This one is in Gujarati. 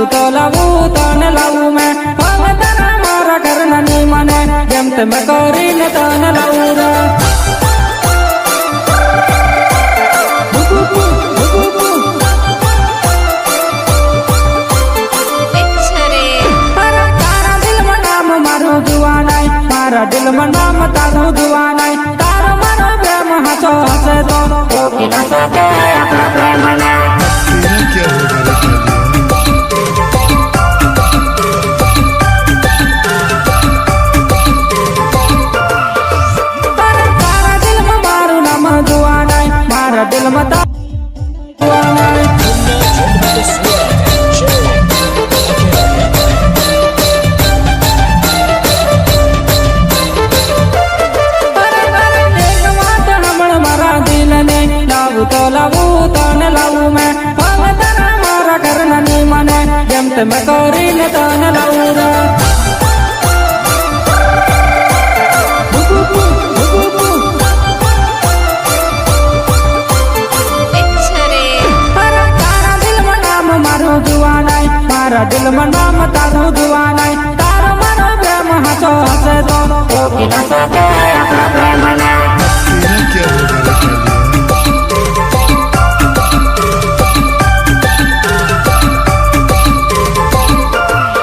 લાવું તો લાવું તને લાવું મેં હવે તને મારા ઘરના ની મને જેમ તમે કરીને તને લાવું રે મારા દિલમાં નામ તારું દુવાનાય તારા મારા દિલમાં લાવું તો લાવું તને લાવું મેં કરીને તને લાવું મારા દિલમાં નામ તારું જુવાનાય. તારો મારો પ્રેમ હસો હસે તો. રોકી ન શકે આપણા પ્રેમને